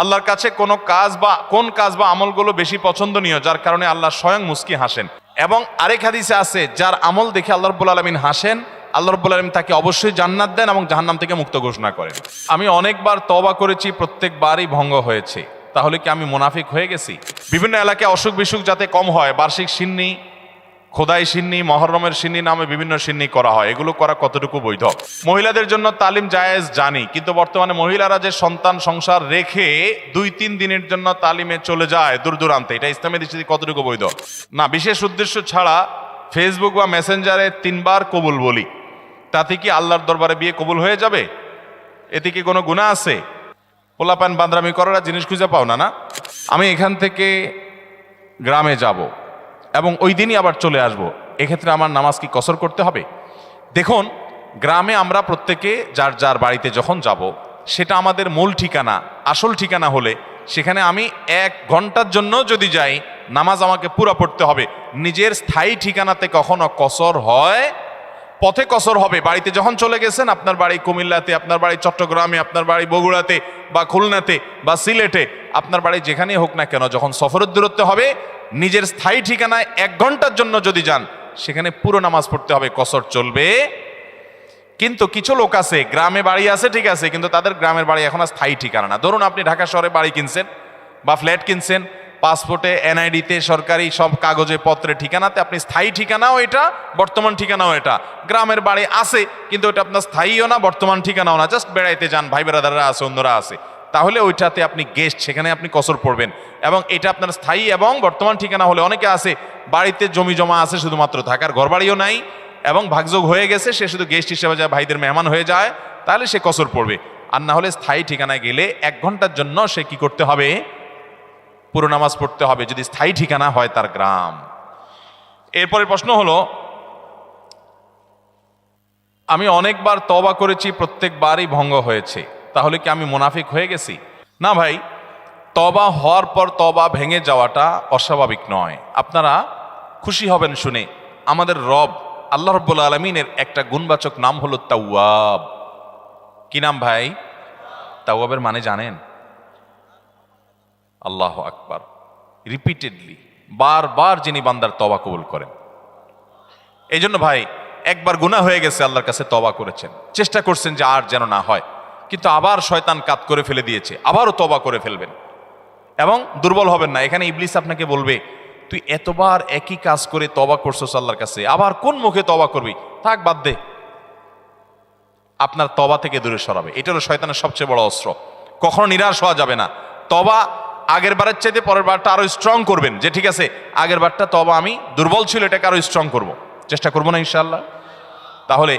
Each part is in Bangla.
আল্লাহর কাছে কোনো কাজ বা কোন কাজ বা আমলগুলো বেশি পছন্দনীয়, যার কারণে আল্লাহ স্বয়ং মুস্কি হাসেন। এবং আরেক হাদিসে আছে, যার আমল দেখে আল্লাহ রব্বুল আলমিন হাসেন, আল্লাহ রব্বুল আলমিন তাকে অবশ্যই জান্নাত দেন এবং জাহান্নাম থেকে মুক্ত ঘোষণা করেন। আমি অনেকবার তবা করেছি, প্রত্যেকবারই ভঙ্গ হয়েছে। তাহলে কি আমি মুনাফিক হয়ে গেছি? বিভিন্ন এলাকায় অসুখ বিসুখ যাতে কম হয়, বার্ষিক সিন্নি খোদাই সিন্নি, মহরমের সিন্নি নামে বিভিন্ন সিন্নি করা হয়। এগুলো করা কতটুকু বৈধ? মহিলাদের জন্য তালিম জায়েজ, জানি। কিন্তু বর্তমানে মহিলারা যে সন্তান সংসার রেখে দুই তিন দিনের জন্য তালিমে চলে যায়, দূর দূরান্তে। এটা ইসলামের দৃষ্টিতে কতটুকু বৈধ? না, বিশেষ উদ্দেশ্য ছাড়া ফেসবুক বা মেসেঞ্জারে তিনবার কবুল বলি। তাতে কি আল্লাহর দরবারে বিয়ে কবুল হয়ে যাবে? এতে কি কোনো গুণা আছে? পোলাপান বান্দ্রামি করার জিনিস খুঁজে পাও না না? আমি এখান থেকে গ্রামে যাব। এবং ওই দিনই আবার চলে আসব। এক্ষেত্রে আমার নামাজ কি কসর করতে হবে? দেখুন, গ্রামে আমরা প্রত্যেকে যার যার বাড়িতে যখন যাব, সেটা আমাদের মূল ঠিকানা, আসল ঠিকানা হলে সেখানে আমি এক ঘণ্টার জন্য যদি যাই, নামাজ আমাকে পুরা পড়তে হবে। নিজের স্থায়ী ঠিকানাতে কখনো কসর হয়, পথে কসর হবে। বাড়িতে যখন চলে গেছেন, আপনার বাড়ি কুমিল্লাতে, আপনার বাড়ি চট্টগ্রামে, আপনার বাড়ি বগুড়াতে বা খুলনাতে বা সিলেটে, আপনার বাড়ি যেখানেই হোক না কেন, যখন সফরের দূরত্ব হবে নিজের স্থায়ী ঠিকানায় এক ঘণ্টার জন্য যদি যান, সেখানে পুরো নামাজ পড়তে হবে, কসর চলবে। কিন্তু কিছু লোক আছে, গ্রামে বাড়ি আছে, ঠিক আছে, কিন্তু তাদের গ্রামের বাড়ি এখন আর স্থায়ী ঠিকানা না। ধরুন আপনি ঢাকা শহরে বাড়ি কিনছেন বা ফ্ল্যাট কিনছেন, পাসপোর্টে, এনআইডিতে, সরকারি সব কাগজে, পত্রে ঠিকানাতে, আপনি স্থায়ী ঠিকানাও এটা, বর্তমান ঠিকানাও এটা। গ্রামের বাড়ি আছে, কিন্তু ওটা আপনার স্থায়ীও না, বর্তমান ঠিকানাও না। জাস্ট বেড়াইতে যান ভাই বেড়াদাররা আছে, অন্যরা আছে। তাহলে ওইটাতে আপনি গেস্ট সেখানে আপনি কসর পড়বেন। এবং এটা আপনার স্থায়ী এবং বর্তমান ঠিকানা হলে অনেকে আছে, বাড়িতে জমি জমা আছে শুধুমাত্র থাকার ঘর বাড়িও নাই, এবং ভাগযোগ হয়ে গেছে, সে শুধু গেস্ট হিসেবে যায়, ভাইদের মেহমান হয়ে যায়, তাহলে সে কসর পড়বে। আর না হলে স্থায়ী ঠিকানায় গেলে এক ঘণ্টার জন্য সে কি করতে হবে? পুরো নামাজ পড়তে হবে, যদি স্থায়ী ঠিকানা হয় তার গ্রাম। এরপরে প্রশ্ন হলো, আমি অনেকবার তবা করেছি, প্রত্যেকবারই ভঙ্গ হয়েছে। তাহলে কি আমি মুনাফিক হয়ে গেছি? না ভাই তবা হওয়ার পর তবা ভেঙে যাওয়াটা অস্বাভাবিক নয়। আপনারা খুশি হবেন শুনে আমাদের রব আল্লাহ রব্বুল আলমিনের একটা গুণবাচক নাম হলো তাওয়াব। কি নাম ভাই? তাওয়াবের মানে জানেন? আল্লাহ আকবার। রিপিটেডলি বারবার যিনি বান্দার তবা কবুল করেন। এই জন্য ভাই, একবার গুণা হয়ে গেছে, আল্লাহর কাছে তবা করেছেন। চেষ্টা করছেন যে আর যেন না হয়। কিন্তু আবার শয়তান কাত করে ফেলে দিয়েছে, আবারও তবা করে ফেলবেন। এবং দুর্বল হবেন না। এখানে ইবলিস আপনাকে বলবে, তুই এতবার একই কাজ করে তবা করছোস আল্লাহর কাছে, আবার কোন মুখে তবা করবি? থাক, বাদ দে। আপনার তবা থেকে দূরে সরাবে। এটা হলো শয়তানের সবচেয়ে বড় অস্ত্র। কখনো নিরাশ হওয়া যাবে না। তবা আগের বারের চাইতে পরের বারটা আরও স্ট্রং করবেন যে, ঠিক আছে, আগের বারটা তবা আমি, দুর্বল ছিল, এটাকে আরও স্ট্রং করব। চেষ্টা করব না ইনশাল্লাহ তাহলে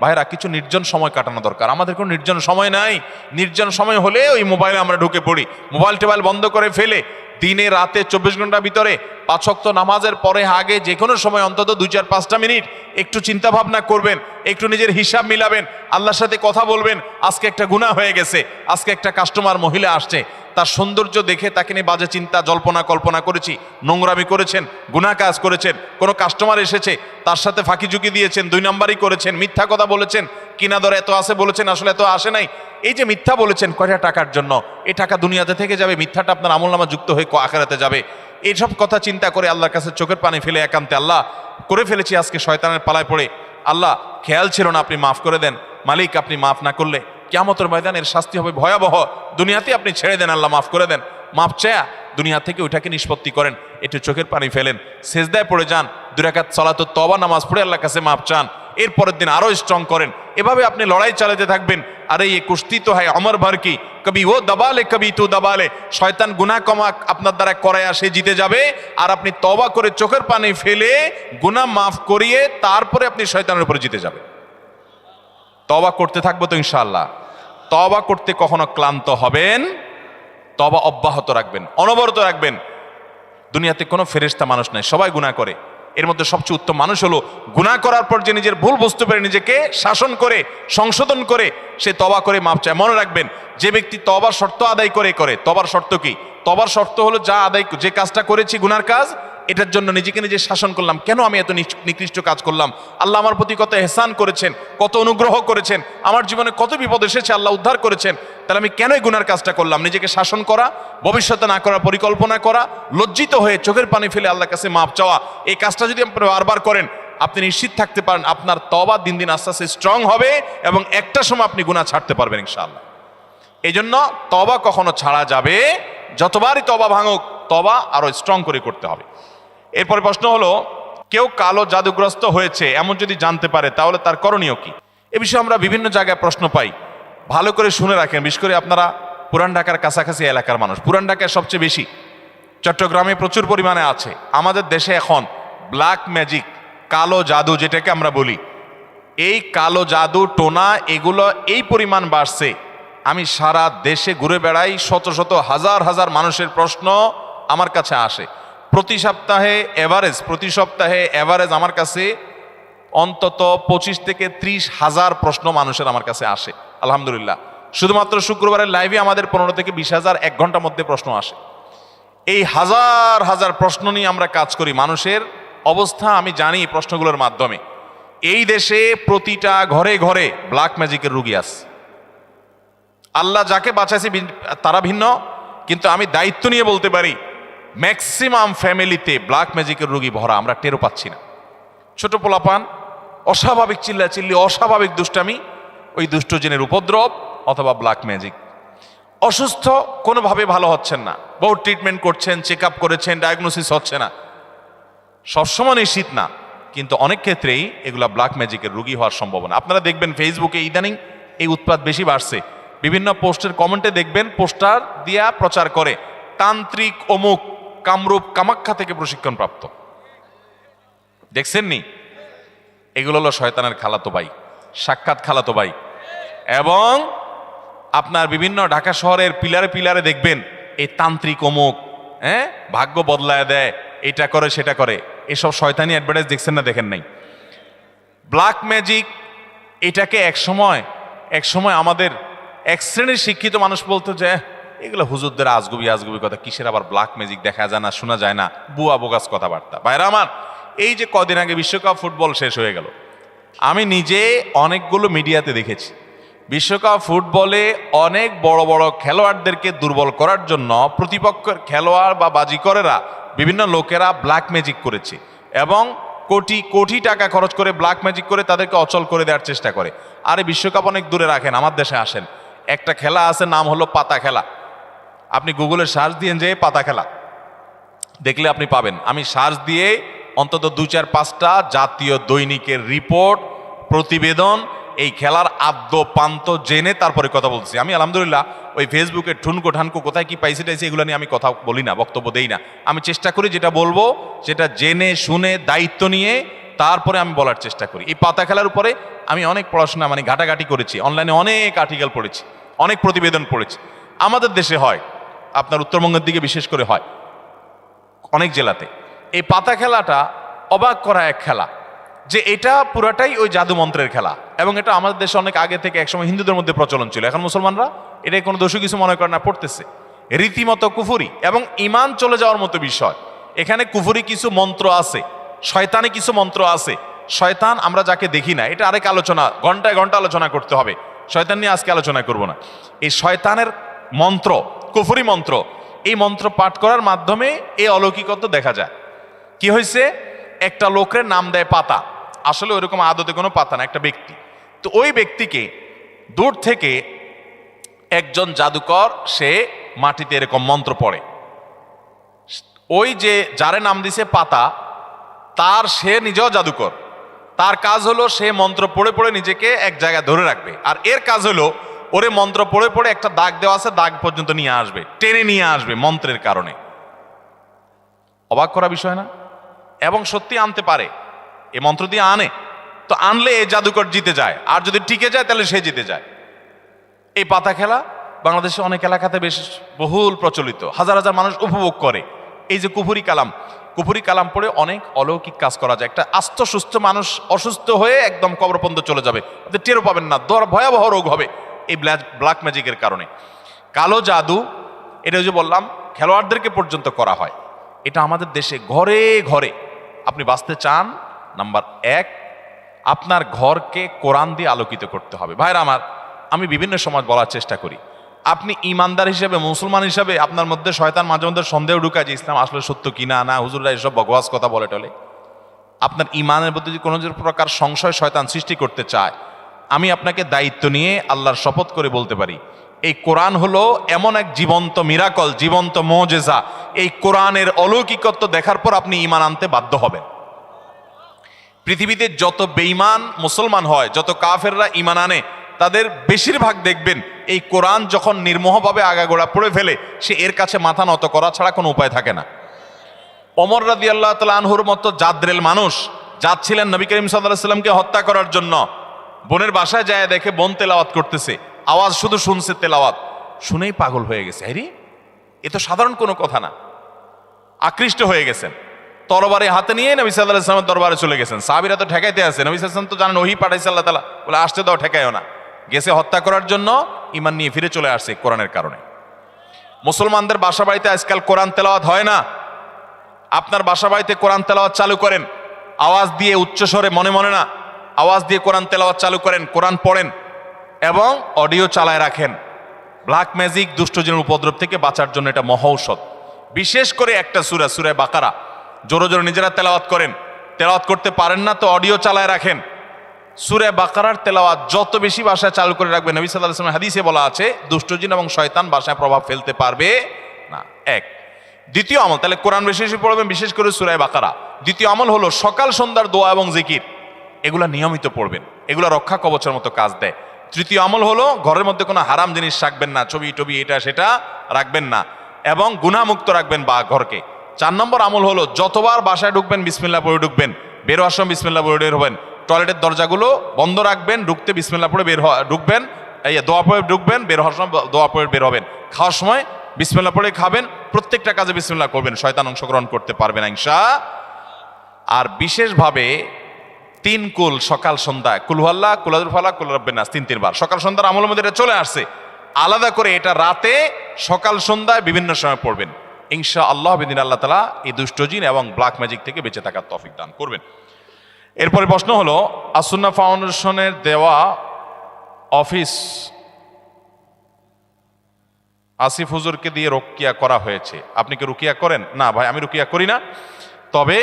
ভাইরা, কিছু নির্জন সময় কাটানো দরকার। আমাদের কোনো নির্জন সময় নাই। নির্জন সময় হলে ওই মোবাইলে আমরা ঢুকে পড়ি। মোবাইল টোবাইল বন্ধ করে ফেলে দিনে রাতে চব্বিশ ঘণ্টার ভিতরে পাঁচক্ত নামাজের পরে আগে যে কোনো সময় অন্তত দুই, চার, পাঁচটা মিনিট একটু চিন্তা ভাবনা করবেন, একটু নিজের হিসাব মিলাবেন, আল্লাহর সাথে কথা বলবেন, আজকে একটা গুণা হয়ে গেছে, আজকে একটা কাস্টমার মহিলা আসছে। তার সৌন্দর্য দেখে তাকে নিয়ে বাজে চিন্তা, জল্পনা, কল্পনা করেছি। নোংরামি করেছেন গুণা কাজ করেছেন, কোনো কাস্টমার এসেছে, তার সাথে ফাঁকি ঝুঁকি দিয়েছেন, দুই নাম্বারই করেছেন, মিথ্যা কথা বলেছেন, কিনা দর এত আসে বলেছেন, আসলে এত আসে নাই। এই যে মিথ্যা বলেছেন, কয়টা টাকার জন্য? এই টাকা দুনিয়াতে থেকে যাবে, মিথ্যাটা আপনার আমল নামা যুক্ত হয়ে আখারাতে যাবে। এইসব কথা চিন্তা করে আল্লাহর কাছে চোখের পানি ফেলে একান্তে আল্লাহ, করে ফেলেছি আজকে শয়তানের পালায় পড়ে। আল্লাহ, খেয়াল ছিল না আপনি মাফ করে দেন। মালিক, আপনি মাফ না করলে কেমতের ময়দানের শাস্তি হবে ভয়াবহ। দুনিয়াতে আপনি ছেড়ে দেন, আল্লাহ মাফ করে দেন। মাফ চায়া, দুনিয়া থেকে ওইটাকে নিষ্পত্তি করেন, একটু চোখের পানি ফেলেন, সেজদায় পড়ে যান দুরাকাত চলাতো তবা নামাজ পড়ে আল্লাহর কাছে মাফ চান এর পরের দিন আরও স্ট্রং করেন। এভাবে আপনি লড়াই চালাতে থাকবেন। আরে ये কুস্তি তো হয়, অমর ভর কি? কবি, ও দবালে, কবি তু দাবালে। শয়তান গুনা কমা আপনার দ্বারা করায় সে জিতে যাবে। আর আপনি তবা করে চোখের পানি ফেলে গুনা মাফ করিয়ে তারপরে আপনি শয়তানের উপরে জিতে যাবেন। তবা করতে থাকব তো ইনশাল্লাহ তবা করতে কখনো ক্লান্ত হবেন তবা অব্যাহত রাখবেন, অনবরত রাখবেন। দুনিয়াতে কোনো ফেরেস্তা মানুষ নাই, সবাই গুণা করে। এর মধ্যে সবচেয়ে উত্তম মানুষ হলো, গুনাহ করার পর যে নিজের ভুল বুঝতে পেরে নিজেকে শাসন করে, সংশোধন করে, সে তবা করে মাপ চায়। মনে রাখবেন, যে ব্যক্তি তবার শর্ত আদায় করে করে। তবার শর্ত কি? তবার শর্ত হলো যা আদায়, যে কাজটা করেছি গুনার কাজ এটার জন্য নিজেকে নিজে শাসন করলাম। কেন আমি এত নিকৃষ্ট কাজ করলাম? আল্লাহ আমার প্রতি কত এহসান করেছেন, কত অনুগ্রহ করেছেন, আমার জীবনে কত বিপদ এসেছে আল্লাহ উদ্ধার করেছেন। তাহলে আমি কেন এই গুনার কাজটা করলাম? নিজেকে শাসন করা, ভবিষ্যতে না করার পরিকল্পনা করা, লজ্জিত হয়ে চোখের পানি ফেলে আল্লাহর কাছে মাপ চাওয়া। এই কাজটা যদি আপনি বারবার করেন, আপনি নিশ্চিত থাকতে পারেন আপনার তবা দিন দিন আস্তে আস্তে স্ট্রং হবে এবং একটা সময় আপনি গুনাহ ছাড়তে পারবেন ইনশাআল্লাহ। এই জন্য তবা কখনো ছাড়া যাবে, যতবারই তবা ভাঙুক তবা আরও স্ট্রং করে করতে হবে। এরপরে প্রশ্ন হলো, কেউ কালো জাদুগ্রস্ত হয়েছে এমন যদি জানতে পারে, তাহলে তার করণীয় কি? এ বিষয়ে আমরা বিভিন্ন জায়গায় প্রশ্ন পাই। ভালো করে শুনে রাখেন, বিশেষ করে আপনারা পুরান ঢাকার কাছাকাছি এলাকার মানুষ। পুরান ঢাকায় সবচেয়ে বেশি চট্টগ্রামে প্রচুর পরিমাণে আছে। আমাদের দেশে এখন ব্ল্যাক ম্যাজিক কালো জাদু যেটাকে আমরা বলি। এই কালো জাদু, টোনা, এগুলো এই পরিমাণ বাড়ছে। আমি সারা দেশে ঘুরে বেড়াই, শত শত হাজার হাজার মানুষের প্রশ্ন আমার কাছে আসে। প্রতি সপ্তাহে এভারেজ প্রতি সপ্তাহে এভারেজ আমার কাছে অন্তত পঁচিশ থেকে ত্রিশ হাজার প্রশ্ন মানুষের আমার কাছে আসে। আলহামদুলিল্লাহ। শুধুমাত্র শুক্রবারের লাইভে আমাদের পনেরো থেকে বিশ হাজার, এক ঘণ্টার মধ্যে প্রশ্ন আসে। এই হাজার হাজার প্রশ্ন নিয়ে আমরা কাজ করি মানুষের অবস্থা, আমি জানি প্রশ্নগুলোর মাধ্যমে। এই দেশে প্রতিটা ঘরে ঘরে ব্ল্যাক ম্যাজিকের রুগী আছে। আল্লাহ যাকে বাঁচাইছে তারা ভিন্ন, কিন্তু আমি দায়িত্ব নিয়ে বলতে পারি ম্যাক্সিমাম ফ্যামিলিতে ব্ল্যাক ম্যাজিকের রুগী ভরা, আমরা টেরও পাচ্ছি না। ছোট পোলাপান, অস্বাভাবিক চিল্লা চিল্লি, অস্বাভাবিক দুষ্টামি, ওই দুষ্টজনের উপদ্রব অথবা ব্ল্যাক ম্যাজিক অসুস্থ কোনোভাবে ভালো হচ্ছেন না। বহু ট্রিটমেন্ট করছেন চেক আপ করেছেন ডায়াগনোসিস হচ্ছে না। সবসময় নিশ্চিত না, কিন্তু অনেক ক্ষেত্রেই এগুলা ব্ল্যাক ম্যাজিকের রুগী হওয়ার সম্ভাবনা। আপনারা দেখবেন ফেসবুকে ইদানিং এই উৎপাদ বেশি বাড়ছে। বিভিন্ন পোস্টের কমেন্টে দেখবেন, পোস্টার দিয়া প্রচার করে, তান্ত্রিক অমুক কামরূপ কামাখ্যা থেকে প্রশিক্ষণ প্রাপ্ত দেখছেন নি এগুলো হলো শয়তানের খালাতো ভাই সাক্ষাৎ খালাতো ভাই। এবং আপনার বিভিন্ন ঢাকা শহরের পিলারে পিলারে দেখবেন এই তান্ত্রিক অমুক হ্যাঁ? ভাগ্য বদলায় দেয় এটা করে সেটা করে। এসব শয়তানি অ্যাডভার্টাইজ দেখছেন না দেখেন নাই। ব্ল্যাক ম্যাজিক এটাকে এক সময় এক সময় আমাদের এক শ্রেণির শিক্ষিত মানুষ বলতো যে "এহ, এগুলো হুজুরদের আজগুবি আজগুবি কথা, কিসের আবার ব্ল্যাক ম্যাজিক দেখা যায় না, শোনা যায় না, বুয়া বোগাস কথাবার্তা। বাইরে আমার, এই যে কদিন আগে বিশ্বকাপ ফুটবল শেষ হয়ে গেল, আমি নিজে অনেকগুলো মিডিয়াতে দেখেছি। বিশ্বকাপ ফুটবলে অনেক বড় বড় খেলোয়াড়দেরকে দুর্বল করার জন্য প্রতিপক্ষের খেলোয়াড় বা বাজিকরেরা বিভিন্ন লোকেরা ব্ল্যাক ম্যাজিক করেছে এবং কোটি কোটি টাকা খরচ করে ব্ল্যাক ম্যাজিক করে তাদেরকে অচল করে দেওয়ার চেষ্টা করে। আরে বিশ্বকাপ অনেক দূরে রাখেন, আমার দেশে আসেন। একটা খেলা আছে, নাম হলো পাতা খেলা। আপনি গুগলে সার্চ দিয়ে যে পাতা খেলা। দেখলে আপনি পাবেন। আমি সার্চ দিয়ে অন্তত দু চার পাঁচটা জাতীয় দৈনিকের রিপোর্ট, প্রতিবেদন, এই খেলার আদ্য পান্ত জেনে তারপরে কথা বলছি। আমি আলহামদুলিল্লাহ ওই ফেসবুকে ঠুনকো ঠানকো কোথায় কি পাইছে টাইছে এগুলো নিয়ে আমি কথা বলি না, বক্তব্য দেই না। আমি চেষ্টা করি যেটা বলব, সেটা জেনে, শুনে, দায়িত্ব নিয়ে তারপরে আমি বলার চেষ্টা করি। এই পাতা খেলার উপরে আমি অনেক পড়াশোনা মানে ঘাটাঘাটি করেছি। অনলাইনে অনেক আর্টিকেল পড়েছি, অনেক প্রতিবেদন পড়েছি। আমাদের দেশে হয় আপনার উত্তরবঙ্গের দিকে বিশেষ করে হয়। অনেক জেলাতে। এই পাতা খেলাটা অবাক করা এক খেলা। যে এটা পুরাটাই ওই জাদু মন্ত্রের খেলা। এবং এটা আমাদের দেশে অনেক আগে থেকে একসময় হিন্দুদের মধ্যে প্রচলন ছিল। এখন মুসলমানরা এটাই কোনো দোষী কিছু মনে করে না, পড়তেছে। রীতিমতো কুফুরি এবং ইমান চলে যাওয়ার মতো বিষয়। এখানে কুফুরি কিছু মন্ত্র আছে, শয়তানে কিছু মন্ত্র আছে। শয়তান আমরা যাকে দেখি না, এটা আরেক আলোচনা, ঘন্টায় ঘণ্টা আলোচনা করতে হবে। শয়তান নিয়ে আজকে আলোচনা করব না। এই শয়তানের মন্ত্র কুফুরি মন্ত্র। এই মন্ত্র পাঠ করার মাধ্যমে এই অলৌকিকত্ব দেখা যায়। কি হয়েছে একটা লোকের নাম দেয় পাতা। আসলে ওইরকম আদতে কোনো পাতা না, একটা ব্যক্তি। তো ওই ব্যক্তিকে দূর থেকে একজন জাদুকর, সে মাটিতে এরকম মন্ত্র পড়ে। ওই যে যারে নাম দিছে পাতা, তার সে নিজেও জাদুকর। তার কাজ হলো সে মন্ত্র পড়ে পড়ে নিজেকে এক জায়গায় ধরে রাখবে। আর এর কাজ হলো ওরে মন্ত্র পড়ে পড়ে একটা দাগ দেওয়া আছে, দাগ পর্যন্ত নিয়ে আসবে, টেনে নিয়ে আসবে মন্ত্রের কারণে। অবাক করা বিষয় না? এবং সত্যি আনতে পারে, এ মন্ত্র দিয়ে আনে, তো আনলে এ জাদুকর জিতে যায়, আর যদি টিকে যায় তাহলে সে জিতে যায়। এই পাতা খেলা বাংলাদেশে অনেক এলাকাতে বেশ বহুল প্রচলিত, হাজার হাজার মানুষ উপভোগ করে। এই যে কুফুরি কালাম কুপুরি কালাম পড়ে অনেক অলৌকিক কাজ করা যায়। একটা আস্ত সুস্থ মানুষ অসুস্থ হয়ে একদম কবরপন্দ চলে যাবে, আপনি টেরও পাবেন না, দর ভয়াবহ রোগ হবে। এই ব্ল্যাক ম্যাজিকের কারণে। কালো জাদু, এটা যে বললাম, খেলোয়াড়দেরকে পর্যন্ত করা হয়। এটা আমাদের দেশে ঘরে ঘরে আপনি বাঁচতে চান, নাম্বার এক, আপনার ঘরকে কোরআন দিয়ে আলোকিত করতে হবে। ভাইরা আমার, আমি বিভিন্ন সময় বলার চেষ্টা করি। আপনি ইমানদার হিসেবে, মুসলমান হিসেবে আপনার মধ্যে শয়তান মাঝে মধ্যে সন্দেহ ঢুকায় যে ইসলাম আসলে সত্য কিনা, না, হুজুররা এসব বকওয়াস কথা বলে টলে। আপনার ইমানের প্রতি যদি কোনো প্রকার সংশয় শয়তান সৃষ্টি করতে চায় আমি আপনাকে দায়িত্ব নিয়ে আল্লাহর শপথ করে বলতে পারি। এই কোরআন হলো এমন এক জীবন্ত মিরাকল, জীবন্ত মোজেজা। এই কোরআনের অলৌকিকত্ব দেখার পর আপনি ইমান আনতে বাধ্য হবেন। পৃথিবীতে যত বেঈমান মুসলমান হয়, যত কাফেররা ইমান আনে, তাদের বেশিরভাগ দেখবেন এই কোরআন যখন নির্মোহভাবে আগাগোড়া পড়ে ফেলে, সে এর কাছে মাথা নত করা ছাড়া কোনো উপায় থাকে না। অমর রাদি আল্লাহ তালা আনহুর মতো জাদ্রেল মানুষ, যাচ্ছিলেন নবী করিম সাল্লাহ সাল্লামকে হত্যা করার জন্য। বোনের বাসায় যায়, দেখে বোন তেলাওয়াত করতেছে। আওয়াজ শুধু শুনছে তেলাওয়াত। শুনেই পাগল হয়ে গেছে। হ্যারি এ তো সাধারণ কোনো কথা না। আকৃষ্ট হয়ে গেছেন। তরবারে হাতে নিয়ে নবী সাল্লাহ ইসলামের দরবারে চলে গেছেন। সাহাবিরা তো ঠেকাইতে আছে। নবী সাল্লাম তো জানেন, ওহি পাঠাইছে আল্লাহ তালা বলে, আসতে দাও ঠেকায়ও না। গেছে হত্যা করার জন্য ইমান নিয়ে ফিরে চলে আসছে কোরআনের কারণে। মুসলমানদের বাসা বাড়িতে আজকাল কোরআন তেলাওয়াত হয় না। আপনার বাসা বাড়িতে কোরআন তেলাওয়াত চালু করেন। আওয়াজ দিয়ে উচ্চস্বরে মনে মনে না। আওয়াজ দিয়ে কোরআন তেলাওয়াত চালু করেন, কোরআন পড়েন এবং অডিও চালায় রাখেন। ব্ল্যাক ম্যাজিক দুষ্টজনের উপদ্রব থেকে বাঁচার জন্য এটা মহৌষধ বিশেষ করে একটা সুরা সুরায় বাকারা। জোরে জোরে নিজেরা তেলাওয়াত করেন। তেলাওয়াত করতে পারেন না তো অডিও চালায় রাখেন। সুরে বাকারার তেলাওয়াত যত বেশি ভাষায় চালু করে রাখবে, নবী সাল্লাহ হাদিসে বলা আছে দুষ্টজিন এবং শয়তান ভাষায় প্রভাব ফেলতে পারবে না। এক। দ্বিতীয় আমল, তাহলে কোরআন বেশি বেশি পড়বেন, বিশেষ করে সুরায় বাকারা। দ্বিতীয় আমল হলো সকাল সন্ধ্যার দোয়া এবং জিকির। এগুলা নিয়মিত পড়বেন। এগুলা রক্ষা কবচের মতো কাজ দেয়। তৃতীয় আমল হলো, ঘরের মধ্যে কোনো হারাম জিনিস রাখবেন না। ছবি টবি এটা সেটা রাখবেন না। এবং গুণামুক্ত রাখবেন বা ঘরকে। চার নম্বর আমল হলো, যতবার বাসায় ঢুকবেন বিসমিল্লা পড়ে ঢুকবেন। বের সময় বিসমিল্লা পড়ে বের হবেন। টয়লেটের দরজাগুলো বন্ধ রাখবেন, ঢুকতে বিসমিল্লা পড়ে বের ঢুকবেন। এই দোয়া পড়ে ঢুকবেন, বের হওয়ার সময় দোয়া পড়ে বের হবেন। খাওয়ার সময় বিসমিল্লা পড়ে খাবেন। প্রত্যেকটা কাজে বিসমিল্লা করবেন। শয়তান অংশগ্রহণ করতে পারবেন ইনশা। আর বিশেষভাবে তিন কুল সকাল সন্ধ্যায় কুলহাল্লা কুলাদুল ফালা কুলরব্বেনাস তিন তিনবার। সকাল সন্ধ্যার আমলের মধ্যে এটা চলে আসছে। আলাদা করে এটা রাতে সকাল সন্ধ্যায় বিভিন্ন সময় পড়বেন। ইনশা আল্লাহ বিদিন আল্লাহ তালা এই দুষ্টজিন এবং ব্ল্যাক ম্যাজিক থেকে বেঁচে থাকার তফিক দান করবেন। এরপরে প্রশ্ন হলো আসুন্না ফাউন্ডেশনের দেওয়া অফিস আসিফ হুজুরকে দিয়ে রুকিয়া করা হয়েছে। আপনি কি রুকিয়া করেন? না ভাই, আমি রুকিয়া করি না। তবে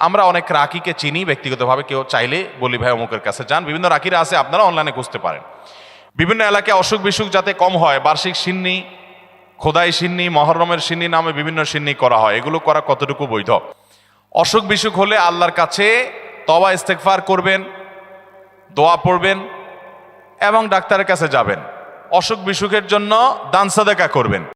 আমরা অনেক রাকিকে চিনি, ব্যক্তিগতভাবে কেউ চাইলে বলি, ভাই, অমুকের কাছে যান। বিভিন্ন রাকিরা আছে, আপনারা অনলাইনে খুঁজতে পারেন। বিভিন্ন এলাকায় অসুখ বিসুখ যাতে কম হয়, বার্ষিক সিন্নি, খোদাই সিন্নি, মহরমের সিন্নি নামে বিভিন্ন সিন্নি করা হয়। এগুলো করা কতটুকু বৈধ? অসুখ বিসুখ হলে আল্লাহর কাছে তবা ইস্তেকফার করবেন, দোয়া পড়বেন এবং ডাক্তারের কাছে যাবেন। অসুখ বিসুখের জন্য দান সাদেকা করবেন।